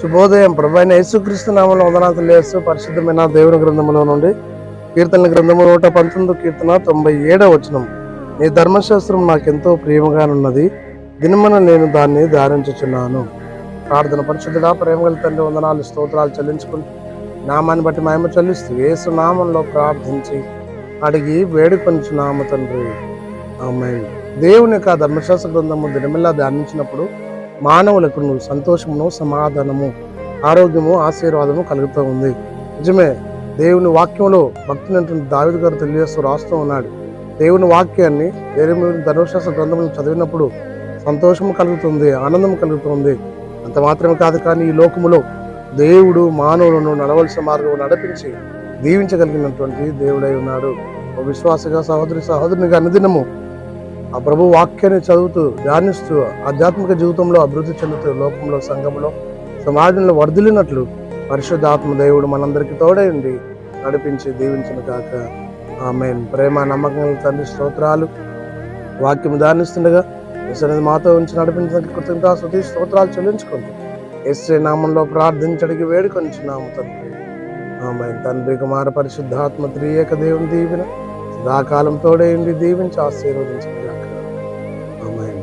శుభోదయం. ప్రభు యేసుక్రీస్తు నామంలో వందనాలు లేస్తూ పరిశుద్ధమైన దేవుని గ్రంథంలో నుండి కీర్తన గ్రంథము నూట పంతొమ్మిది కీర్తన తొంభై ఏడవ వచనం. నీ ధర్మశాస్త్రం నాకెంతో ప్రియముగానున్నది దినమున నేను దాన్ని ధ్యానించుచున్నాను ప్రార్థన పరిశుద్ధుడా ప్రేమగల తండ్రి వందనాలు స్తోత్రాలు చెల్లించుకుంటూ నామాన్ని బట్టి మేము చెల్లిస్తూ యేసు నామంలో ప్రార్థించి అడిగి వేడుకొంచున్నాము తండ్రి. ఆమె దేవుని యొక్క ధర్మశాస్త్ర గ్రంథము దినమిలా ధ్యానించినప్పుడు మానవులకు నువ్వు సంతోషమును సమాధానము ఆరోగ్యము ఆశీర్వాదము కలుగుతూ ఉంది. నిజమే దేవుని వాక్యంలో భక్తునటువంటి దావిద గారు తెలియజేస్తూ రాస్తూ ఉన్నాడు. దేవుని వాక్యాన్ని దేవుని ధనుశాస్త్ర గ్రంథమును చదివినప్పుడు సంతోషము కలుగుతుంది ఆనందం కలుగుతుంది. అంత మాత్రమే కాదు కానీ ఈ లోకములో దేవుడు మానవులను నడవలసిన మార్గం నడిపించి దీవించగలిగినటువంటి దేవుడై ఉన్నాడు. ఓ విశ్వాసగా సహోదరి సహోదరునిగా అనుదినము ఆ ప్రభు వాక్యాన్ని చదువుతూ ధ్యానిస్తూ ఆధ్యాత్మిక జీవితంలో అభివృద్ధి చెందుతూ లోకంలో సంఘంలో సమాజంలో వర్ధిలినట్లు పరిశుద్ధాత్మ దేవుడు మనందరికీ తోడై ఉండి నడిపించి దీవించిన కాక ఆమె ప్రేమ నమ్మకం తండ్రి స్తోత్రాలు. వాక్యం ధ్యానిస్తుండగా ఎస్ఐ మాతో ఉంచి నడిపించడానికి కృతజ్ఞత శృతి స్తోత్రాలు చెల్లించుకుంటూ ఎస్ఐ నామంలో ప్రార్థించడికి వేడుకొంచున్నాము తండ్రి. ఆమె తండ్రి కుమార పరిశుద్ధాత్మ త్రియేక దేవుని దీవెన సదాకాలం తోడేయండి దీవించి ఆశీర్వదించండి Amen.